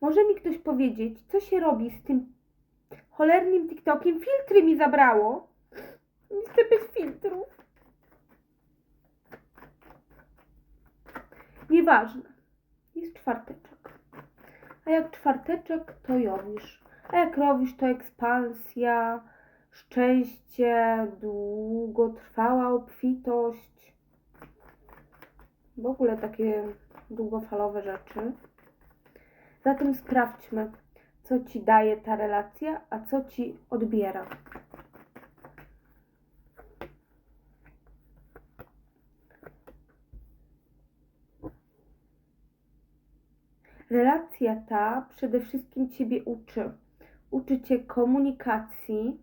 Może mi ktoś powiedzieć, co się robi z tym cholernym TikTokiem? Filtry mi zabrało. Jestem bez filtrów. Nieważne. Jest czwarteczek. A jak czwarteczek, to jowisz. A jak robisz, to ekspansja, szczęście, długotrwała obfitość. W ogóle takie długofalowe rzeczy. Zatem sprawdźmy, co ci daje ta relacja, a co ci odbiera. Relacja ta przede wszystkim Ciebie uczy. Uczy Cię komunikacji,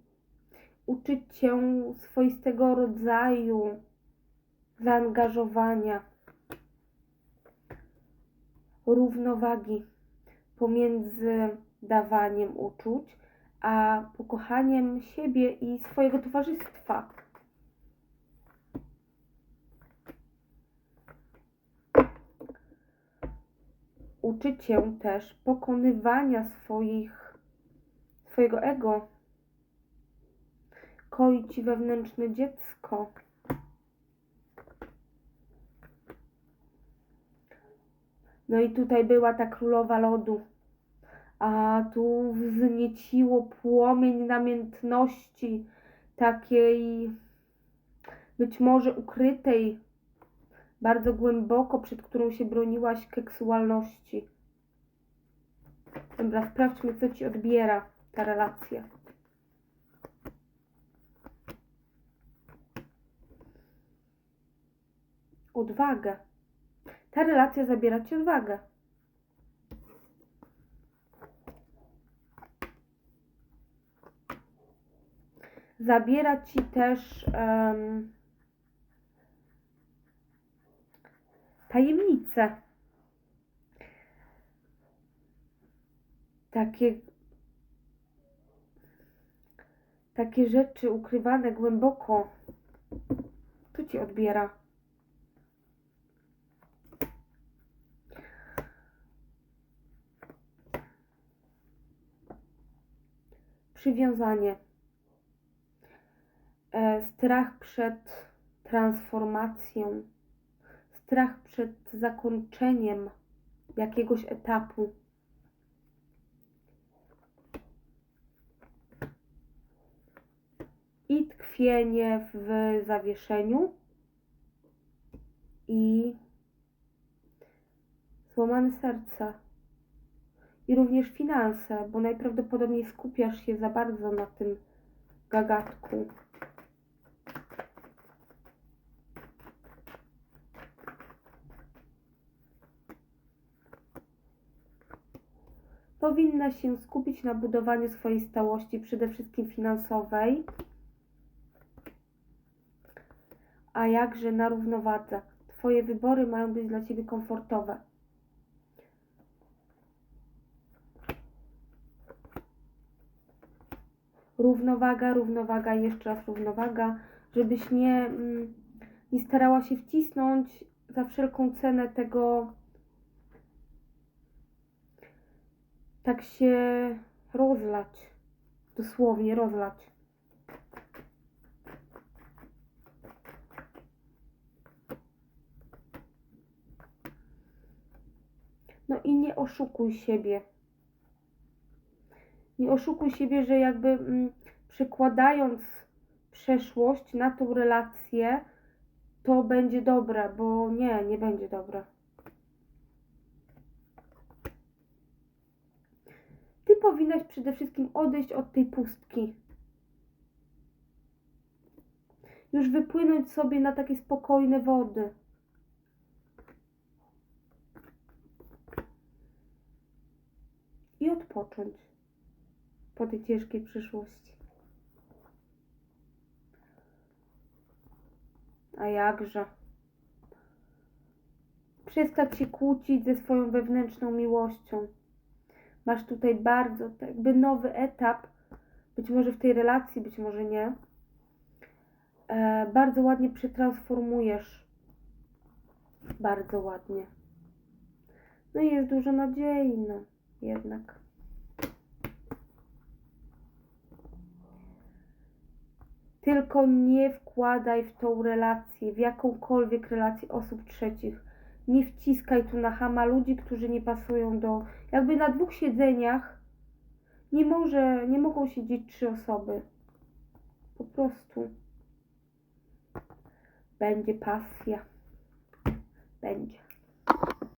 uczy Cię swoistego rodzaju zaangażowania, równowagi pomiędzy dawaniem uczuć, a pokochaniem siebie i swojego towarzystwa. Uczy Cię też pokonywania swoich, swojego ego. Koi Ci wewnętrzne dziecko. No i tutaj była ta królowa lodu. A tu wznieciło płomień namiętności, takiej być może ukrytej bardzo głęboko, przed którą się broniłaś seksualności. Dobra, sprawdźmy, co ci odbiera ta relacja. Odwagę. Ta relacja zabiera ci odwagę. Zabiera ci też tajemnice. Takie, takie rzeczy ukrywane głęboko. To ci odbiera. Przywiązanie. E, strach przed transformacją strach przed zakończeniem jakiegoś etapu. I tkwienie w zawieszeniu i złamane serce. I również finanse, bo najprawdopodobniej skupiasz się za bardzo na tym gagatku. powinna się skupić na budowaniu swojej stałości, przede wszystkim finansowej, a jakże na równowadze. Twoje wybory mają być dla Ciebie komfortowe. Równowaga, równowaga jeszcze raz równowaga, żebyś nie, mm, nie starała się wcisnąć za wszelką cenę tego tak się rozlać. Dosłownie rozlać. No i nie oszukuj siebie. Nie oszukuj siebie, że jakby mm, przekładając przeszłość na tą relację, to będzie dobre, bo nie, nie będzie dobre. Ty powinnaś przede wszystkim odejść od tej pustki. Już wypłynąć sobie na takie spokojne wody. I odpocząć po tej ciężkiej przyszłości. A jakże? Przestać się kłócić ze swoją wewnętrzną miłością. Masz tutaj bardzo jakby nowy etap, być może w tej relacji, być może nie. E, bardzo ładnie przetransformujesz. Bardzo ładnie. No i jest dużo nadziei. No. Jednak. Tylko nie wkładaj w tą relację, w jakąkolwiek relację osób trzecich. Nie wciskaj tu na hama ludzi, którzy nie pasują do. Jakby na dwóch siedzeniach nie może, nie mogą siedzieć trzy osoby. Po prostu. Będzie pasja. Będzie.